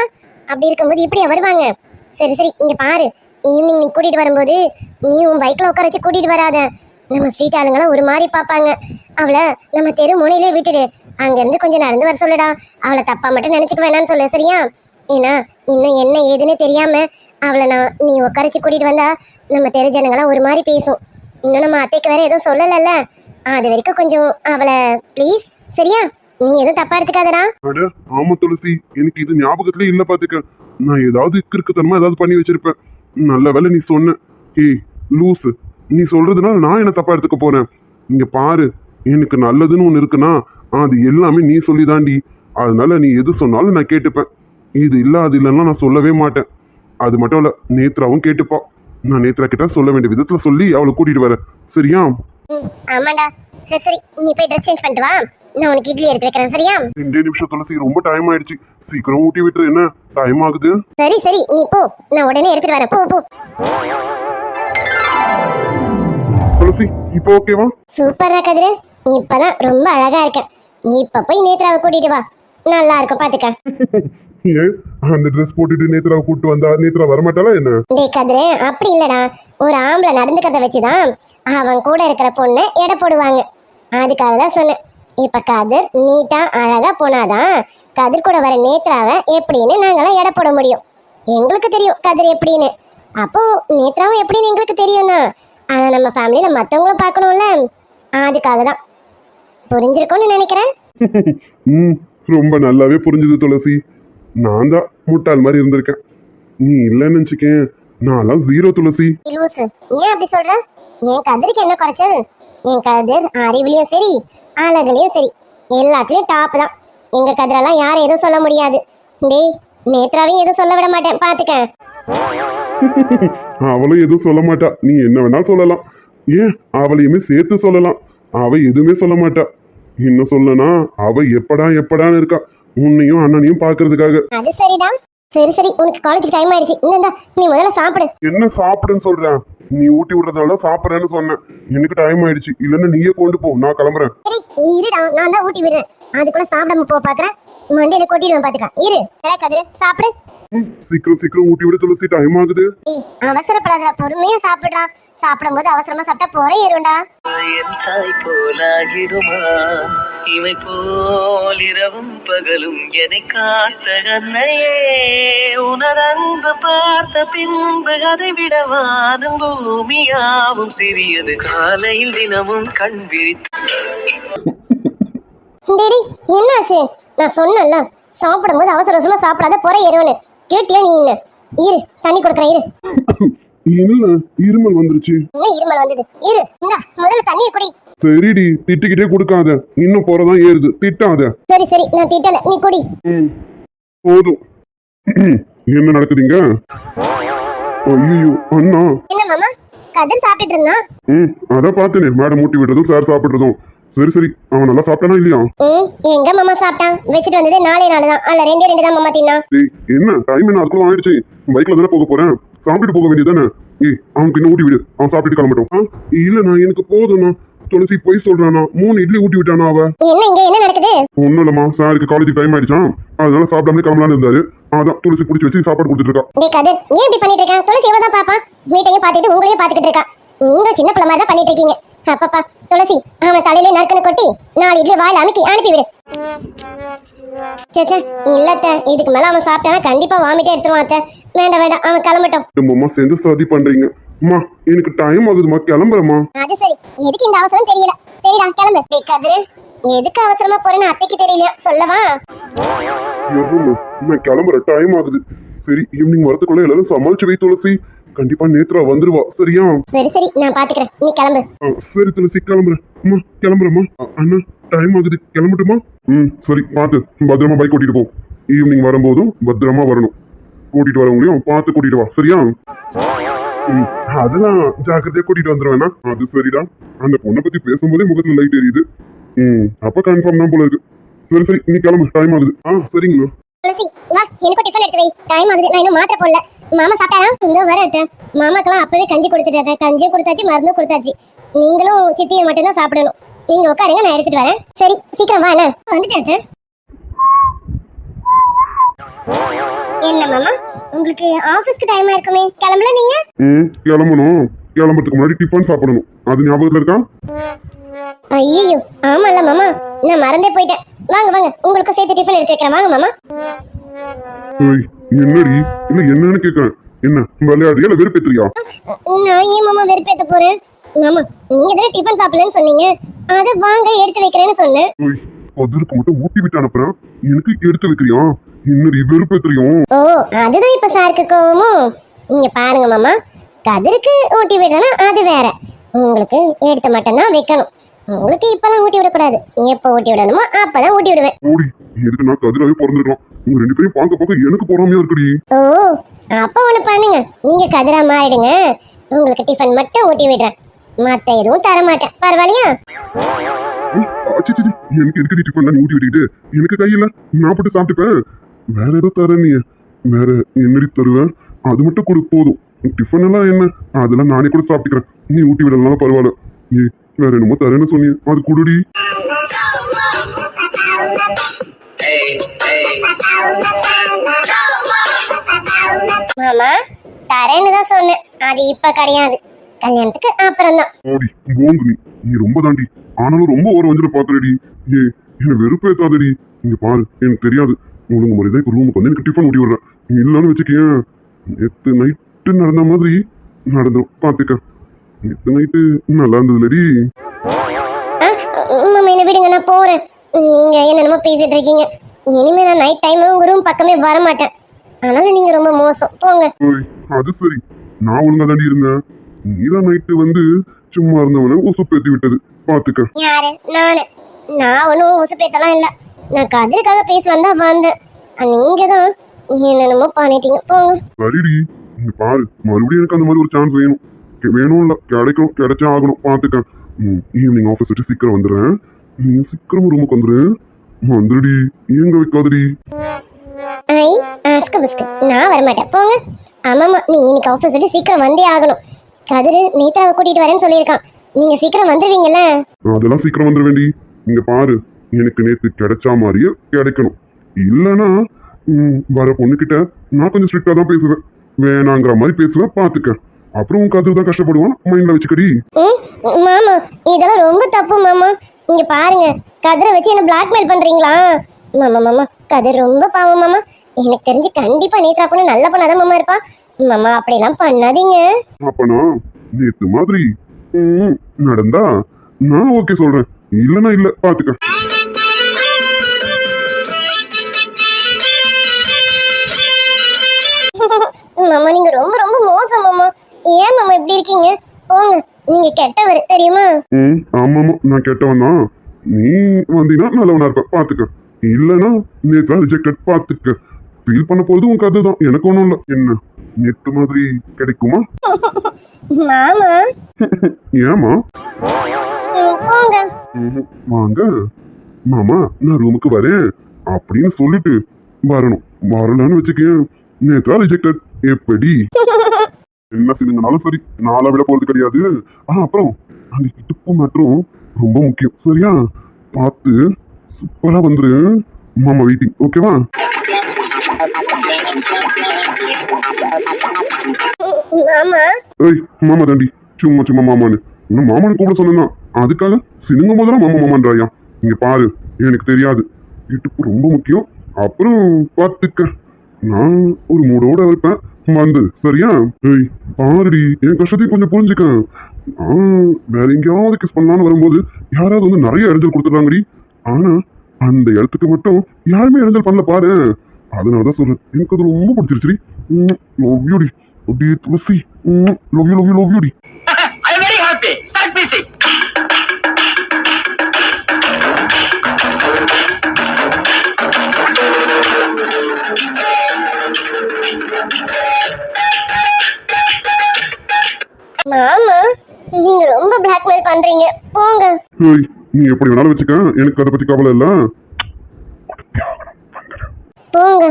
Speaker 3: அப்படி இருக்கும்போது இப்படியா வருவாங்க? சரி சரி இங்க பாரு. ஈவினிங் நீ கூட்டிட்டு வரும்போது நீ உன் பைக்ல உட்கார வச்சு கூட்டிட்டு வராத. நம்ம ஸ்ட்ரீட் ஆளுங்களாம் ஒரு மாதிரி பார்ப்பாங்க. அவளை நம்ம தெரு முனையிலே விட்டுடு. அங்க இருந்து கொஞ்சம் நடந்து வர சொல்லுடா. அவளை தப்பா மட்டும் நினைச்சுக்க வேணாம்னு சொல்லு. சரியா? ஏன்னா இன்னும் என்ன ஏதுன்னு தெரியாம அவளை நான் நீ உட்காரச்சு கூட்டிட்டு வந்தா நம்ம தெரு ஜனங்களாம் ஒரு மாதிரி பேசும். இன்னும் நம்ம அத்தைக்கு வேற எதுவும் சொல்லலைல்ல. அது வரைக்கும் கொஞ்சம் அவளை ப்ளீஸ் சரியா? நீ எதுவும் தப்பா எடுத்துக்காதடா.
Speaker 2: அட ஆமா துளசி எனக்கு இது ஞாபகத்துல இல்ல பாத்துக்க. நான் ஏதாவது கிறுக்குத்தனமா ஏதாவது பண்ணி வச்சிருப்பேன். நல்ல வேலை நீ சொன்ன ஏய் லூஸ் நீ சொல்றதுனால நான் என்ன தப்பா எடுத்துக்க போறேன்? இங்க பாரு எனக்கு நல்லதுன்னு ஒன்று இருக்குன்னா அது எல்லாமே நீ சொல்லிதாண்டி. அதனால நீ எது சொன்னாலும் நான் கேட்டுப்பேன். இது இல்ல அது இல்லைன்னா நான் சொல்லவே மாட்டேன். அது மட்டும் இல்ல நேத்ராவும் கேட்டுப்பா. நான் நேத்ரா கிட்ட சொல்ல வேண்டிய விதத்துல சொல்லி அவளை கூட்டிட்டு வரேன். சரியா?
Speaker 3: ம் ஆமாண்டா. சரி சரி நீ போய் ட்ரெஸ் சேஞ்ச் பண்ணிட்டு வா. நான் உனக்கு இட்லி எடுத்து வைக்கிறேன் சரியா?
Speaker 2: ரெண்டே நிமிஷம் துளசி ரொம்ப டைம் ஆயிடுச்சு. சீக்கிரம் ஊட்டி விட்டுரு என்ன? டைம் ஆகுது?
Speaker 3: சரி சரி நீ போ. நான் உடனே எடுத்துட்டு வரேன். போ போ.
Speaker 2: துளசி இப்போ ஓகேவா
Speaker 3: சூப்பரா கதிரு. நீ இப்பதான் ரொம்ப அழகா இருக்க. நீ இப்ப போய் நேத்ராவை கூட்டிட்டு வா. நல்லா இருக்கும் பாத்துக்க. *laughs*
Speaker 2: ஏன் அந்த ட்ரெஸ் போட்டுட்டு நேத்ராவை கூட்டு வந்தா நேத்ரா வரமாட்டாளா என்ன?
Speaker 3: டேய் கதிரு அப்படி இல்லடா. ஒரு ஆம்பளை நடந்துக்கிறத வச்சுதான் அவன் கூட இருக்கிற பொண்ணை எடை போடுவாங்க. அதுக்காக தான் சொன்னேன். இப்ப கதிர் நீட்டா அழகா போனாதான் கதிர் கூட வர நேத்ராவை எப்படின்னு நாங்களாம் எடை போட முடியும். எங்களுக்கு தெரியும் கதிர் எப்படின்னு. அப்போ நேத்ராவும் எப்படின்னு எங்களுக்கு தெரியும் தான். ஆனா நம்ம ஃபேமிலியில மத்தவங்களும் பார்க்கணும்ல. அதுக்காக தான். புரிஞ்சிருக்கும்னு நினைக்கிறேன். *laughs*
Speaker 2: ம் ரொம்ப நல்லாவே புரிஞ்சுது துளசி. நான் தான் முட்டாள் மாதிரி இருந்திருக்கேன். நீ இல்லைன்னு வச்சுக்கேன் நான்லாம் ஜீரோ துளசி.
Speaker 3: லூசு ஏன் அப்படி சொல்ற? என் கதிருக்கு என்ன குறைச்சல்? என் கதிர் அறிவுலயும் சரி அழகுலயும் சரி. எல்லாத்துலயும் டாப் தான். எங்க கதிரெல்லாம் யாரும் எதுவும் சொல்ல முடியாது. டேய் நேத்ராவையும் எதுவும் சொல்ல விட மாட்டேன். பாத்துக்க. *laughs*
Speaker 2: அவளும் எதுவும் சொல்ல மாட்டா. நீ என்ன வேணாலும் சொல்லலாம். ஏன்? அவளையுமே சேர்த்து சொல்லலாம். அவ எதுவுமே சொல்ல மாட்டா. இன்னும் சொல்லனா அவ எப்படா எப்படான்னு இருக்கா. உன்னையும் அண்ணனையும் பாக்குறதுக்காக
Speaker 3: அது சரிடா. சரி சரி. உனக்கு காலேஜுக்கு டைம் ஆயிடுச்சு. இன்னும் நீ முதல்ல சாப்பிடு.
Speaker 2: என்ன சாப்பிடுன்னு சொல்றேன் நீ ஊட்டி விடுறதால சாப்பிடுறேன்னு சொன்னேன். எனக்கு டைம் ஆயிடுச்சு. இல்லைன்னா நீயே கொண்டு போ. நான் கிளம்புறேன்.
Speaker 3: சரி இருடா. நான் தான் ஊட்டி விடுறேன். அதுக்குள்ள சாப்பிடாம போ பாக்குறேன். மண்டையில கொட்டிடுவேன் பாத்துக்க. இரு. கதிர். சாப்பிடு.
Speaker 2: சீக்கிரம் சீக்கிரம் ஊட்டி விட துளசி டைம் ஆகுது.
Speaker 3: அவசரப்படாத. பொறுமையா சாப்பிடுறா சாப்பிடும்போது அவசரமா சாப்பிட்டா போறே ஏறும்டா
Speaker 1: என் தாய் போலாகிடுமா? இவை போல் இரவும் பகலும் என்னை காத்த கண்ணையே. உனது அன்பு பார்த்த பின்பு அதை விட வானம் பூமியாவும் சிறியது. காலையில் தினமும் கண் விழித்து.
Speaker 3: டேடி என்னாச்சு? நான் சொன்னேன்ல சாப்பிடும்போது அவசர அவசரமா சாப்பிடாத போற எருவனு கேட்டியா நீ என்ன? இரு தண்ணி கொடுக்குறேன் இரு.
Speaker 2: இல்ல இருமல் வந்துருச்சு.
Speaker 3: இருமல் வந்தது? இரு இந்தா முதல்ல தண்ணியை குடி.
Speaker 2: சரிடி திட்டிக்கிட்டே கொடுக்காத. இன்னும் போறதான் ஏறுது. திட்டாத.
Speaker 3: சரி சரி நான் திட்டல. நீ குடி.
Speaker 2: போதும். *clears throat* என்ன நடக்குதுங்க? ஐயோ அண்ணா.
Speaker 3: என்ன மாமா? கதிர் சாப்பிட்டுட்டு இருந்தான்?
Speaker 2: ம் அதான் பார்த்தேனே. மேடம் மூட்டி விடுறதும் சார் சாப்பிடுறதும். சரி சரி. அவன் நல்லா சாப்பிட்டானா இல்லையா?
Speaker 3: எங்க மாமா சாப்பிட்டான்? வச்சுட்டு வந்ததே நாலே நாள் தான் அல்ல ரெண்டே ரெண்டு தான் மாமா தின்னான்.
Speaker 2: டேய் என்ன? டைம் என்ன? அதுக்குள்ள ஆயிடுச்சு பைக்ல தானே போக போறேன்? சாப்பிட்டுட்டு போக வேண்டியதானே ஏய் அவனுக்கு இன்னும் ஊட்டி விடு. அவன் சாப்பிட்டுட்டு கிளம்பட்டும். இல்லண்ணா எனக்கு போதும்ண்ணா. துளசி போய் சொல்றானா. மூணு இட்லி ஊட்டி விட்டானா அவ?
Speaker 3: என்ன என்ன
Speaker 2: ஒன்றும் இல்லம்மா. சாருக்கு காலேஜ் டைம் ஆயிடுச்சான் அதனால சாப்பிடாமலே கிளம்பலான்னு இருந்தாரு. அதான் துளசி பிடிச்சி வச்சு சாப்பாடு கொடுத்துட்டு இருக்கா.
Speaker 3: டேய் கதிர் ஏன் இப்படி பண்ணிட்டு இருக்க? துளசி இவ தான் பாப்பா வீட்டையும் பார்த்துட்டு உங்களையும் பார்த்துக்கிட்டு இருக்கா. நீங்க சின்ன பிள்ளை மாதிரி தான் பண்ணிட்டு இருக்கீங்க. அப்பப்பா துளசி அவன் தலையில நறுக்குன்னு கொட்டி நாலு இட்லி வாயில அமுக்கி அனுப்பிவிடு சேச்சே இல்லத்த இதுக்கு மேல அவன் சாப்பிட்டானா கண்டிப்பா வாமிட்டே எடுத்துருவான் அத்தை. வேண்டாம் வேண்டாம் அவன் கிளம்பட்டும்.
Speaker 2: அம்மா சேர்ந்து சதி பண்றீங்க. அம்மா எனக்கு டைம் ஆகுதுமா கிளம்புறேம்மா.
Speaker 3: அது சரி. எதுக்கு இந்த அவசரம் தெரியல. சரிடா கிளம்பு. கதிர். எதுக்கு அவசரமா போறேன்னு அத்தைக்கு தெரியல. சொல்லவா?
Speaker 2: நான் கிளம்புற டைம் ஆகுது. சரி ஈவினிங் வரதுக்குள்ள எல்லாரும் சமாளிச்சு வை துளசி. கண்டிப்பா நேத்ரா வந்துருவா. சரியா?
Speaker 3: சரி சரி நான் பாத்துக்கிறேன். நீ கிளம்பு.
Speaker 2: சரி துளசி கிளம்புறேன். அம்மா கிளம்புறேம்மா. அண்ணா டைம் ஆகுது. கிளம்பட்டுமா? ம் சரி பார்த்து பத்திரமா பைக் ஓட்டிட்டு போ. ஈவினிங் வரும்போதும் பத்திரமா வரணும். கூட்டிட்டு வரவங்களையும் பார்த்து கூட்டிட்டு வா. சரியா? அதெல்லாம் ஜாக்கிரதையா கூட்டிட்டு வந்துருவேனா அது சரிடா. அந்த பொண்ணை பத்தி பேசும்போதே முகத்துல லைட் எரியுது. ம் அப்ப கன்ஃபார்ம் தான் போல இருக்கு. சரி சரி நீ கிளம்பு. டைம் ஆகுது. ஆ சரிங்கண்ணா
Speaker 3: எனக்கும் டிஃபன் எடுத்து வை. டைம் ஆகுது. நான் இன்னும் மாத்திரை போடல. மாமா சாப்பிட்டாரா? இந்த வர மாமாக்கெல்லாம் அப்பவே கஞ்சி கொடுத்துட்டாங்க. கஞ்சியும் கொடுத்தாச்சு மருந்தும் கொடுத்தாச்சு. நீங்களும் சித்தியை மட்டும்தான் சாப்பிடணும். நீங்க உட்காருங்க நான் எடுத்துட்டு வரேன். சரி சீக்கிரம் வா அண்ணா வந்துட்டேன் என்ன மாமா? உங்களுக்கு ஆபீஸ்க்கு டைம் இருக்குமே. கிளம்பல நீங்க?
Speaker 2: கிளம்பணும். கிளம்புறதுக்கு முன்னாடி டிஃபன் சாப்பிடணும். அது ஞாபகத்துல இருக்கா?
Speaker 3: ஐயோ ஆமால மாமா. நான் மறந்தே போயிட்டேன். வாங்க வாங்க. உங்களுக்கு சேர்த்து டிஃபன் எடுத்து வைக்கிறேன். வாங்க மாமா.
Speaker 2: என்னடி? இல்ல என்னன்னு கேக்குறேன். என்ன விளையாடுறியா? இல்ல வெறுப்பேத்துறியா?
Speaker 3: நான் ஏன் மாமா வெறுப்பேத்த போறேன்? மாமா நீங்க தானே டிஃபன் சாப்பிடலன்னு சொன்னீங்க. அதை வாங்க எடுத்து வைக்கிறேன்னு சொன்னேன்.
Speaker 2: பதிலுக்கு மட்டும் ஊட்டி விட்டு அனுப்புறேன். எனக்கு எடுத்து வைக்கிறியா? என்னடி வெறுப்பேத்துறியும்
Speaker 3: ஓ அதுதான் இப்ப சாருக்கு கோவமோ? இங்க பாருங்க மாமா. கதிருக்கு ஊட்டி விடணும் அது வேற. உங்களுக்கு எடுத்து மட்டும்தான் வைக்கணும். உங்களுக்கு இப்பெல்லாம் ஊட்டி விடக்கூடாது. எப்போ ஊட்டி விடணுமோ அப்பதான் ஊட்டி விடுவேன்.
Speaker 2: ஓடி எதுக்கு நான் கதிராவே பிறந்திருக்கலாம் உங்க ரெண்டு பேரும் பார்க்க பார்க்க எனக்கு பொறாமையா இருக்குடி.
Speaker 3: ஓ அப்போ ஒண்ணு பண்ணுங்க. நீங்க கதிரா மாறிடுங்க உங்களுக்கு டிஃபன் மட்டும் ஊட்டி விடுறேன். மத்த எதுவும் தர மாட்டேன் பரவாயில்லையா
Speaker 2: எனக்கு எதுக்கு டிஃபன் நீ ஊட்டி விட்டுக்கிட்டு? எனக்கு கையில நான் போட்டு சாப்பிட்டுப்பேன். வேற ஏதோ தர நீ வேற என்னடி தருவேன்? அது மட்டும் கொடு போதும். டிஃபன் எல்லாம் என்ன? அதெல்லாம் நானே கூட சாப்பிட்டுக்கிறேன். நீ ஊட்டி விடலாம் பரவாயில்ல. வேற என்னமோ தரேன்னு சொன்னீங்க அது குடுடி.
Speaker 3: மாமா தரேன்னு தான் சொன்னேன். அது இப்ப கிடையாது. கல்யாணத்துக்கு அப்புறம் தான்
Speaker 2: ஓடி போங்கு நீ. ரொம்ப தாண்டி. ஆனாலும் ரொம்ப ஒரு வஞ்சல பாக்குறடி. ஏ என்ன வெறுப்பேத்தாதடி. இங்க பாரு எனக்கு தெரியாது. ஒழுங்கு முறைதான் இப்ப ரூமுக்கு வந்து எனக்கு டிஃபன் விடுறேன். நீ இல்லைன்னு வச்சுக்கேன் நேத்து நைட்டு நடந்த மாதிரி நடந்துரும். பாத்துக்க. நைட்டு நல்லா இருந்ததுலடி.
Speaker 3: மாமா என்ன விடுங்க நான் போறேன். நீங்க என்னென்னமோ பேசிட்டு இருக்கீங்க. இனிமே நான் நைட் டைம் உங்க ரூம் பக்கமே வர மாட்டேன் அதனால நீங்க ரொம்ப மோசம். போங்க.
Speaker 2: அது சரி. நான் ஒழுங்கா தாண்டி இருந்தேன். நீதான் நைட்டு வந்து சும்மா இருந்தவன உசுப்பேத்தி விட்டது பாத்துக்க.
Speaker 3: யாரு? நானு. நான் ஒன்றும் உசுப்பேத்தெல்லாம் இல்லை. நான் கதிருக்காக பேசலாம் தான் வந்தேன். நீங்க தான் என்னென்னமோ பண்ணிட்டீங்க. போங்க.
Speaker 2: சரிடி. நீ பாரு. மறுபடியும் எனக்கு அந்த மாதிரி ஒரு சான்ஸ் வேணும். வேணும் இல்ல கிடைக்கும் கிடைச்சா ஆகணும் பாத்துக்க ஈவினிங் ஆஃபீஸ் விட்டு சீக்கிரம் வந்துடுறேன் நீ சீக்கிரம் ரூமுக்கு வந்துரு வந்துடுடி எங்க வைக்காதடி
Speaker 3: ஐ அஸ்கு பிஸ்கு நான் வரமாட்டேன் போங்க ஆமாம்மா நீங்க இன்னைக்கு ஆஃபீஸ் விட்டு சீக்கிரம் வந்தே ஆகணும் கதிரு நேத்ராவை கூட்டிட்டு வரேன்னு சொல்லியிருக்கான் நீங்க சீக்கிரம் வந்துடுவீங்கல்ல
Speaker 2: அதெல்லாம் சீக்கிரம் வந்துட வேண்டி இங்க பாரு எனக்கு நேத்து கிடைச்சா மாதிரியே கிடைக்கணும் இல்லனா ம், வர பொண்ணுகிட்ட நான் கொஞ்சம் ஸ்ட்ரிக்டா தான் பேசுவேன் வேணாங்கிற மாதிரி பேசுவேன் பாத்துக்க அப்புறம் உன் கதிர் தான் கஷ்டப்படுவான் மைண்ட்ல வச்சுக்கடி.
Speaker 3: மாமா இதெல்லாம் ரொம்ப தப்பு மாமா. இங்க பாருங்க கதிரை வச்சு என்ன பிளாக்மெயில் பண்றீங்களா? மாமா மாமா கதிர் ரொம்ப பாவம் மாமா. எனக்கு தெரிஞ்சு கண்டிப்பா நேத்ரா பொண்ணு நல்ல பொண்ணாதான் மாமா இருப்பா. மாமா அப்படிலாம் பண்ணாதீங்க.
Speaker 2: அப்பனா நேத்து மாதிரி. நடந்தா நான் ஓகே சொல்றேன். இல்லனா இல்ல பாத்துக்க. *laughs*
Speaker 3: மாமா நீங்க ரொம்ப ரொம்ப மோசம் மாமா. ஏன் மாமா இப்படி இருக்கீங்க? போங்க. நீங்க கெட்டவர் தெரியுமா?
Speaker 2: ம் ஆமாமா நான் கெட்டவன்? தான் நீ வந்தீங்கன்னா நல்லவனா இருப்ப. பாத்துக்க. இல்லனா நேத்து ரிஜெக்டட் பாத்துக்க. ஃபீல் பண்ண போறது உன் கதை தான் எனக்கு ஒண்ணும் இல்ல. என்ன? நேத்து மாதிரி கிடைக்குமா?
Speaker 3: மாமா.
Speaker 2: ஏமா
Speaker 3: போங்க.
Speaker 2: வாங்க. மாமா நான் ரூமுக்கு வரேன். அப்படின்னு சொல்லிட்டு வரணும். வரலன்னு வச்சுக்கேன் நேத்தா ரிஜெக்டட் எப்படி? *laughs* என்ன செய்யுங்கனாலும் சரி. நாளா விட போறது கிடையாது. ஆ அப்புறம் அந்த இடுப்பு மற்றும் ரொம்ப முக்கியம். சரியா? பார்த்து சூப்பரா வந்துரு. மாமா வெயிட்டிங் ஓகேவா ஏய் மாமா தாண்டி. சும்மா சும்மா மாமான்னு. இன்னும் மாமான்னு கூப்பிட சொன்னா அதுக்காக சினுங்கும் போதெல்லாம் மாமா மாமான்றாயா? இங்க பாரு எனக்கு தெரியாது. இடுப்பு ரொம்ப முக்கியம். அப்புறம் பார்த்துக்க. நான் ஒரு மூடோட இருப்பேன். வந்து சரியா? ஏய் பாருடி என் கஷ்டத்தையும் கொஞ்சம் புரிஞ்சுக்க. நான் வேற எங்கேயாவது கிஸ் பண்ணலான்னு வரும்போது யாராவது வந்து நிறைய இடைஞ்சல் கொடுத்துட்றாங்கடி. ஆனா அந்த இடத்துக்கு மட்டும் யாருமே இடைஞ்சல் பண்ணல பாரு. அதனாலதான் சொல்றேன். எனக்கு அது ரொம்ப பிடிச்சிருச்சுடி. லவ் யூடி அப்படியே Thulasi. Love you love you love யூடி
Speaker 3: மாமா நீங்க ரொம்ப பிளாக்மெயில் பண்றீங்க. போங்க.
Speaker 2: ஏய் நீ எப்படி வேணாலும் வச்சுக்க. எனக்கு அதை பத்தி கவலை இல்ல.
Speaker 3: போங்க.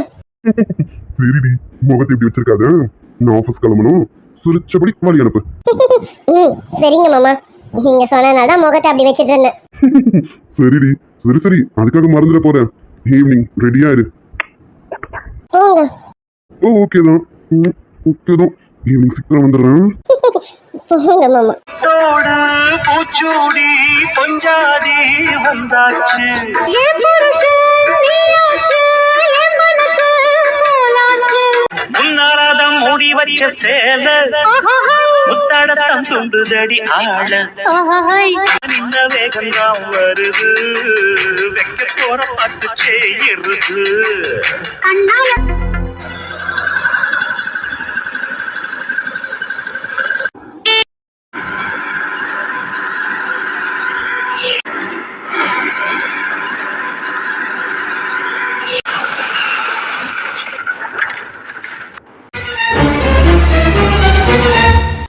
Speaker 2: சரிடி. முகத்தை இப்படி வச்சிருக்காத. நான் ஆஃபீஸ் கிளம்பணும். சுரிச்சபடி வழி அனுப்பு.
Speaker 3: சரிங்க மாமா. நீங்க சொன்னனால தான் முகத்தை அப்படி வச்சிட்டு இருந்தேன்.
Speaker 2: சரிடி. சரி சரி. அதுக்காக மறந்துட போறேன். ஈவினிங் ரெடியா இரு
Speaker 3: போங்க.
Speaker 2: ஓ ஓகே தான். ஓகே தான். ஈவினிங் சீக்கிரம் வந்துடுறேன்.
Speaker 3: போங்க மாமா
Speaker 1: தோடு பூச்சூடி பொஞ்சாதி வந்தாச்சு. முன்னாரதம் மூடி வச்ச சேல முத்தாடத்தம் துண்டுதடி
Speaker 4: ஆஹாஹை.
Speaker 1: நின்ன வேகம் தான் வருது. வைக்க போற பட்டு
Speaker 4: கண்ணால